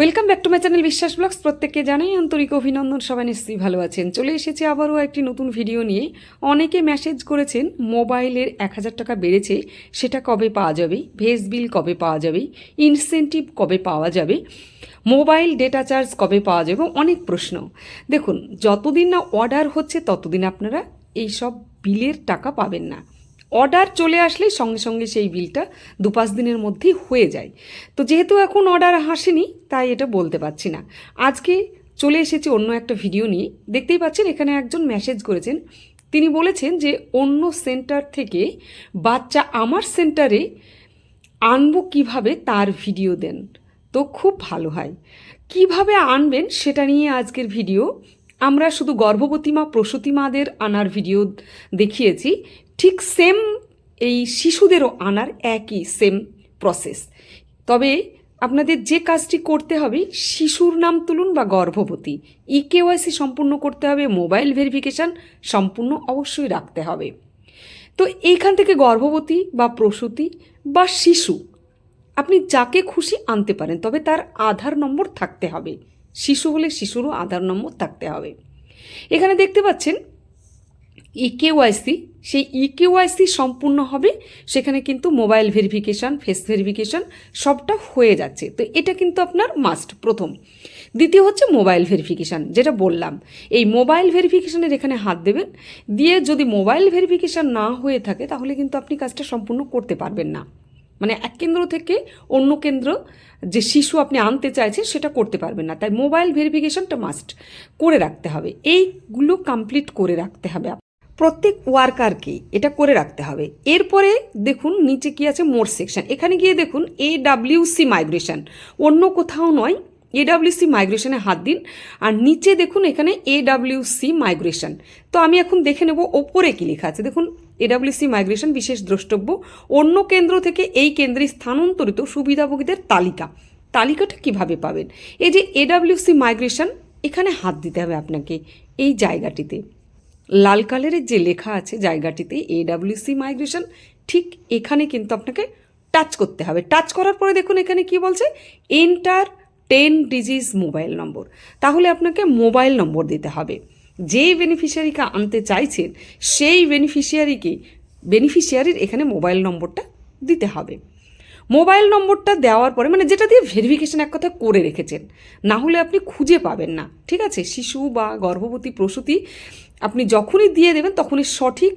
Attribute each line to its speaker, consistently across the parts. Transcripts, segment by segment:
Speaker 1: Welcome back to my channel Biswas blogs প্রত্যেককে জানাই আন্তরিক অভিনন্দন, সবাই নিশ্চয়ই ভালো আছেন। চলে এসেছি আবারও একটি নতুন ভিডিও নিয়ে। অনেকে মেসেজ করেছেন, মোবাইলের এক হাজার টাকা বেড়েছে, সেটা কবে পাওয়া যাবে? ভেজ বিল কবে পাওয়া যাবে? ইনসেন্টিভ কবে পাওয়া যাবে? মোবাইল ডেটা চার্জ কবে পাওয়া যাবে? অনেক প্রশ্ন। দেখুন, যতদিন না অর্ডার হচ্ছে, ততদিন আপনারা এই সব বিলের টাকা পাবেন না। অর্ডার চলে আসলেই সঙ্গে সঙ্গে সেই বিলটা দু পাঁচ দিনের মধ্যেই হয়ে যায়। তো যেহেতু এখন অর্ডার আসেনি, তাই এটা বলতে পারছি না। আজকে চলে এসেছি অন্য একটা ভিডিও নিয়ে। দেখতেই পাচ্ছেন, এখানে একজন মেসেজ করেছেন। তিনি বলেছেন যে, অন্য সেন্টার থেকে বাচ্চা আমার সেন্টারে আনব কীভাবে তার ভিডিও দেন? তো খুব ভালো হয়। কীভাবে আনবেন সেটা নিয়ে আজকের ভিডিও আমরা শুধু গর্ভবতী মা, প্রসূতি মাদের আনার ভিডিও দেখিয়েছি। ঠিক সেম এই শিশুদেরও আনার একই সেম প্রসেস তবে আপনাদের যে কাজটি করতে হবে, শিশুর নাম তুলুন বা গর্ভবতী। ই কেওয়াইসি সম্পূর্ণ করতে হবে, মোবাইল ভেরিফিকেশান সম্পূর্ণ অবশ্যই রাখতে হবে। তো এইখান থেকে গর্ভবতী বা প্রসূতি বা শিশু, আপনি যাকে খুশি আনতে পারেন, তবে তার আধার নম্বর থাকতে হবে। শিশু হলে শিশুরও আধার নম্বর থাকতে হবে। এখানে দেখতে পাচ্ছেন ইকেওয়াইসি সেই ইকেওয়াইসি সম্পূর্ণ হবে, সেখানে কিন্তু মোবাইল ভেরিফিকেশান ফেস ভেরিফিকেশান সবটা হয়ে যাচ্ছে। তো এটা কিন্তু আপনার মাস্ট প্রথম। দ্বিতীয় হচ্ছে মোবাইল ভেরিফিকেশান যেটা বললাম। এই মোবাইল ভেরিফিকেশানের এখানে হাত দেবেন। দিয়ে যদি মোবাইল ভেরিফিকেশান না হয়ে থাকে, তাহলে কিন্তু আপনি কাজটা সম্পূর্ণ করতে পারবেন না। মানে এক কেন্দ্র থেকে অন্য কেন্দ্র যে শিশু আপনি আনতে চাইছেন, সেটা করতে পারবেন না। তাই মোবাইল ভেরিফিকেশনটা মাস্ট করে রাখতে হবে। এইগুলো কমপ্লিট করে রাখতে হবে। প্রত্যেক ওয়ার্কারকে এটা করে রাখতে হবে। এরপরে দেখুন নিচে কি আছে মোর সেকশন এখানে গিয়ে দেখুন এ ডাব্লিউসি মাইগ্রেশন অন্য কোথাও নয় এডাব্লিউসি মাইগ্রেশনে হাত দিন। আর নিচে দেখুন এখানে এডাব্লিউসি মাইগ্রেশন তো আমি এখন দেখে নেব ওপরে কি লেখা আছে। দেখুন এডাব্লিউসি মাইগ্রেশন বিশেষ দ্রষ্টব্য। অন্য কেন্দ্র থেকে এই কেন্দ্রে স্থানান্তরিত সুবিধাভোগীদের তালিকা। তালিকাটা কীভাবে পাবেন? এই যে এডাব্লিউসি মাইগ্রেশন এখানে হাত দিতে হবে আপনাকে এই জায়গাটিতে। লাল কালারের যে লেখা আছে জায়গাটিতে এডাব্লিউসি মাইগ্রেশন ঠিক এখানে কিন্তু আপনাকে টাচ করতে হবে। টাচ করার পরে দেখুন এখানে কি বলছে? Enter ten digits mobile number তাহলে আপনাকে মোবাইল নম্বর দিতে হবে। যেই বেনিফিশিয়ারিকে আনতে চাইছেন, সেই বেনিফিশিয়ারিকে বেনিফিশিয়ারির এখানে মোবাইল নম্বরটা দিতে হবে। মোবাইল নম্বরটা দেওয়ার পরে মানে যেটা দিয়ে ভেরিফিকেশন এক কথা করে রেখেছেন, না হলে আপনি খুঁজে পাবেন না, ঠিক আছে? শিশু বা গর্ভবতী প্রসূতি, আপনি যখনই দিয়ে দেবেন, তখনই সঠিক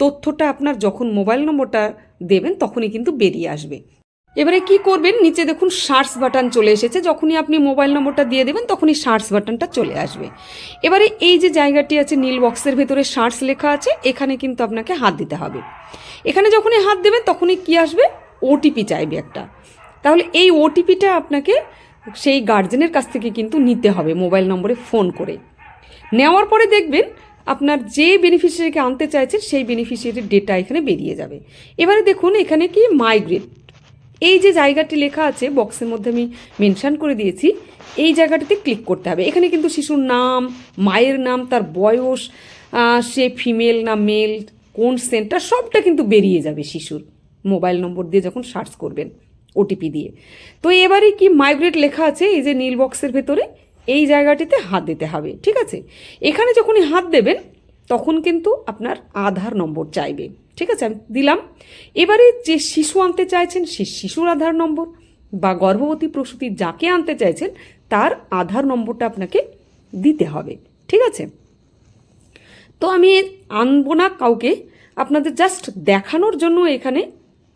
Speaker 1: তথ্যটা আপনার যখন মোবাইল নম্বরটা দেবেন, তখনই কিন্তু বেরিয়ে আসবে। এবারে কি করবেন? নিচে দেখুন সার্চ বাটন চলে এসেছে, যখনই আপনি মোবাইল নম্বরটা দিয়ে দেবেন, তখনই সার্চ বাটনটা চলে আসবে। এবারে এই যে জায়গাটি আছে, নীল বক্সের ভেতরে সার্চ লেখা আছে, এখানে কিন্তু আপনাকে হাত দিতে হবে। এখানে যখনই হাত দেবেন, তখনই কি আসবে? ওটিপি চাইবে একটা। তাহলে এই ওটিপিটা আপনাকে সেই গার্জেনের কাছ থেকে কিন্তু নিতে হবে মোবাইল নম্বরে ফোন করে। নেওয়ার পরে দেখবেন আপনার যে বেনিফিশিয়ারিকে আনতে চাইছেন সেই বেনিফিশিয়ারির ডেটা এখানে বেরিয়ে যাবে। এবারে দেখুন এখানে কি মাইগ্রেট এই যে জায়গাটি লেখা আছে বক্সের মধ্যে আমি মেনশান করে দিয়েছি, এই জায়গাটিতে ক্লিক করতে হবে। এখানে কিন্তু শিশুর নাম, মায়ের নাম, তার বয়স সে ফিমেল না মেল কোন সেন্টার সবটা কিন্তু বেরিয়ে যাবে শিশুর। মোবাইল নম্বর দিয়ে যখন সার্চ করবেন ওটিপি দিয়ে। তো এবারে কি মাইগ্রেট লেখা আছে? এই যে নীল বক্সের ভেতরে, এই জায়গাটিতে হাত দিতে হবে, ঠিক আছে? এখানে যখনই হাত দেবেন, তখন কিন্তু আপনার আধার নম্বর চাইবে, ঠিক আছে? আমি দিলাম। এবারে যে শিশু আনতে চাইছেন, সে শিশুর আধার নম্বর বা গর্ভবতী প্রসূতি যাকে আনতে চাইছেন, তার আধার নম্বরটা আপনাকে দিতে হবে, ঠিক আছে? তো আমি আনব না কাউকে, আপনাদের জাস্ট দেখানোর জন্য এখানে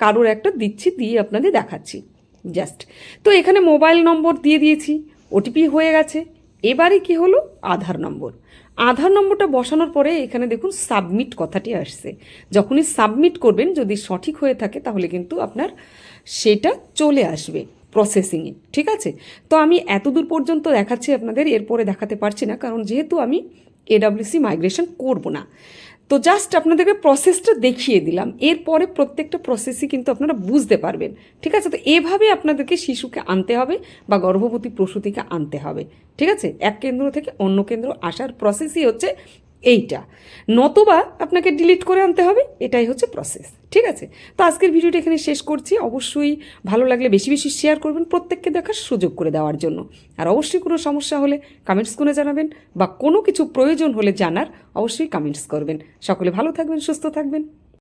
Speaker 1: কারোর একটা দিচ্ছি, দিয়ে আপনাদের দেখাচ্ছি। জাস্ট। তো এখানে মোবাইল নম্বর দিয়ে দিয়েছি ওটিপি হয়ে গেছে। এবারে কি হলো? আধার নম্বর। আধার নম্বরটা বসানোর পরে এখানে দেখুন সাবমিট কথাটি আসছে। যখনই সাবমিট করবেন, যদি সঠিক হয়ে থাকে, তাহলে কিন্তু আপনার সেটা চলে আসবে প্রসেসিংয়ে, ঠিক আছে? তো আমি এত দূর পর্যন্ত দেখাচ্ছি আপনাদের, এরপরে দেখাতে পারছি না, কারণ যেহেতু আমি এডাব্লিউসি মাইগ্রেশন করব না। তো জাস্ট আপনাদেরকে প্রসেসটা দেখিয়ে দিলাম। এরপরে প্রত্যেকটা প্রসেসই কিন্তু আপনারা বুঝতে পারবেন। ঠিক আছে? তো এভাবে আপনাদেরকে শিশুকে আনতে হবে বা গর্ভবতী প্রসূতিকে আনতে হবে। ঠিক আছে? এক কেন্দ্র থেকে অন্য কেন্দ্র আসার প্রসেসই হচ্ছে এইটা। নতবা আপনাকে ডিলিট করে আনতে হবে, এটাই হচ্ছে প্রসেস ঠিক আছে? তো আজকের ভিডিওটা এখানে শেষ করছি। অবশ্যই ভালো লাগলে বেশি বেশি শেয়ার করবেন, প্রত্যেককে দেখার সুযোগ করে দেওয়ার জন্য। আর অবশ্যই কোনো সমস্যা হলে কমেন্টস করে জানাবেন বা কোনো কিছু প্রয়োজন হলে জানার, অবশ্যই কমেন্টস করবেন। সকলে ভালো থাকবেন, সুস্থ থাকবেন।